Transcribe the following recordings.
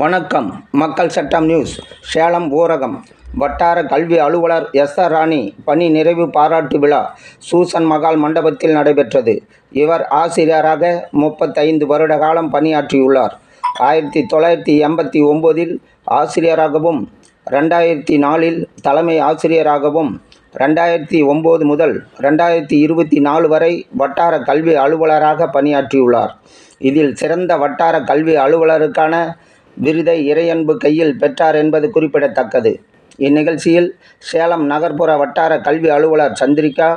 வணக்கம். மக்கள் சட்டம் நியூஸ். சேலம் ஊரகம். வட்டார கல்வி அலுவலர் எஸ் ஆர் ராணி பணி நிறைவு பாராட்டு விழா சூசன் மகால் மண்டபத்தில் நடைபெற்றது. இவர் ஆசிரியராக முப்பத்தைந்து வருட காலம் பணியாற்றியுள்ளார். ஆயிரத்தி தொள்ளாயிரத்தி எண்பத்தி ஒம்போதில் ஆசிரியராகவும் ரெண்டாயிரத்தி நாலில் தலைமை ஆசிரியராகவும் ரெண்டாயிரத்தி ஒம்பது முதல் ரெண்டாயிரத்தி இருபத்தி நாலு வரை வட்டார கல்வி அலுவலராக பணியாற்றியுள்ளார். இதில் சிறந்த வட்டார கல்வி அலுவலருக்கான விருதை இறையன்பு கையில் பெற்றார் என்பது குறிப்பிடத்தக்கது. இந்நிகழ்ச்சியில் சேலம் நகர்ப்புற வட்டார கல்வி அலுவலர் சந்திரிகா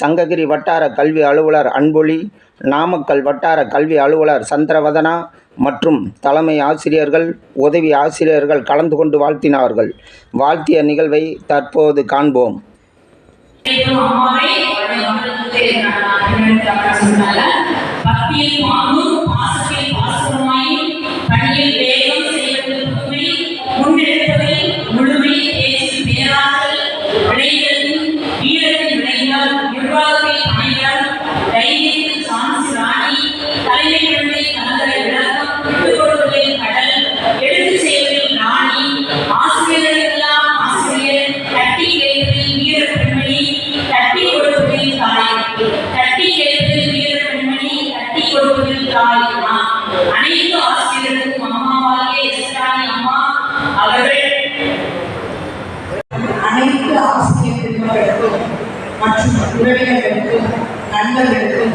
சங்ககிரி வட்டார கல்வி அலுவலர் அன்பொழி நாமக்கல் வட்டார கல்வி அலுவலர் சந்திரவதனா மற்றும் தலைமை ஆசிரியர்கள் உதவி ஆசிரியர்கள் கலந்து கொண்டு வாழ்த்தினார்கள். வாழ்த்திய நிகழ்வை தற்போது காண்போம். பக்தியை பேராற்றல் விளைதலில் வீரத்தின் விளைவால் நிர்வாகத்தில் தைரியத்தில் சான்சி ராணி தலைமை குழந்தை கலந்தரை விளக்கம் விட்டுக் கடல் எடுத்து செய்வதில் ராணி ஆசிரியர் தட்டி கேட்பதில் வீர பெண்மணி தட்டி கொடுப்பதில் தாய் தட்டி கேட்பதில் வீர பெண்மணி தட்டி கொடுப்பதில் தாய் அனைத்து ஆசிரியர்களுக்கும் அம்மாவாகிய எஸ்ராணி அம்மா அவர்கள் உறவினர்களுக்கும் நண்பர்களுக்கும்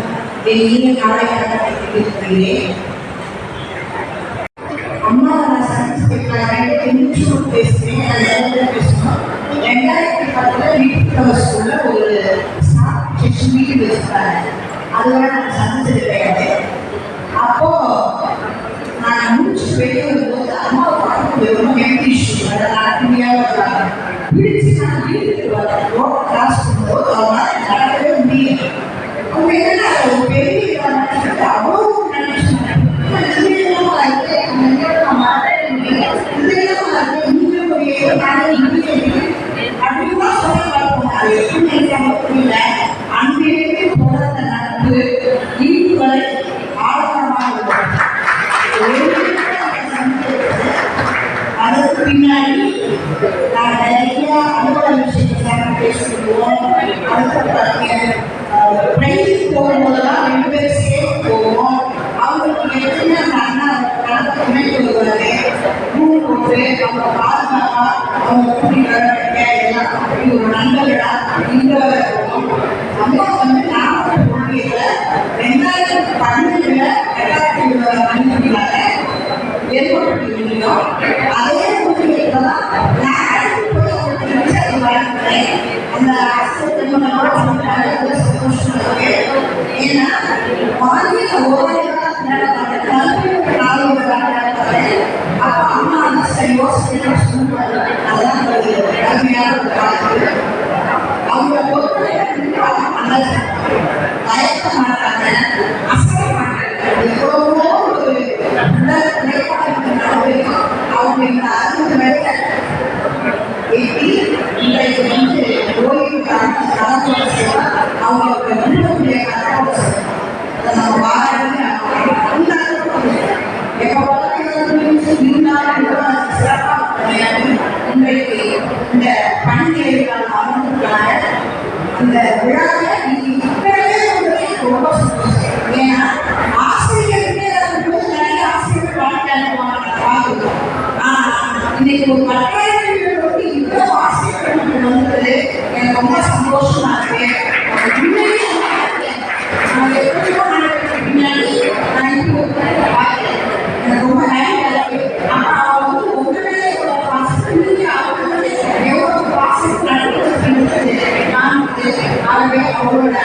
என் இனிய காலை வணக்கத்தை தெரிவித்துக் அம்மா நான் சயின்ஸ் ரெண்டாயிரத்தி அது பேசணும் ரெண்டாயிரத்தி பத்துல ஸ்கூல்ல ஒரு ஸ்டாஃப் மீட்டிங் வச்சிருக்காங்க அதுவரை நான் சந்திச்சது கிடையாது. அப்போ நான் முடிச்சு வெளியே வரும்போது அம்மா ஹெல்த் இஷ்யூ அதனால் ஃப்ரீயாக பிடிச்சு நான் பின்னாடி நான் நிறைய அலுவலக விஷயத்தை பேசிக்குவோம் அதுக்கு ட்ரைனிங் நண்பர்களா இங்க அம்மா வந்து நாமக்கல் கொள்கையில ரெண்டாயிரத்தி பன்னெண்டுல ரெண்டாயிரத்தி அஞ்சுல ஏற்பட்டிருந்தோம் அதே முறையில் தான் அந்த ஏன்னா அம்மா சரி யோசிச்சு சொன்னாங்க அதான் கல்வியாக அவங்க பொறுத்த மாட்டாங்க அசைய மாட்டாங்க எவ்வளவோ ஒரு உடல் குறைபாடு அவங்க இந்த அறுபது வயதை எட்டி இன்றைக்கு வந்து ஓய்வுக்கான அவங்களுக்கு நம்ம எப்போ வளர்க்கிறது இருந்தாலும் சிறப்பாக இன்றைக்கு இந்த அமர்ந்துள்ளாங்க இந்த விழாவை நீங்க இப்பவே உங்களுக்கு ரொம்ப சந்தோஷம் ஏன்னா ஆசிரியர்களே வரும்போது நிறைய ஆசிரியர்கள் வாழ்க்கையாக பார்க்குறோம் ஆனா இன்னைக்கு ஒரு பட்டாளர்களுக்கு இவ்வளவு ஆசிரியர்கள் வந்தது எனக்கு ரொம்ப சந்தோஷமா இருக்கு உண்மையிலே நான் எப்படியோ நடக்கிறதுக்கு பின்னாடி நான் இப்போ பார்க்கிறேன் ahora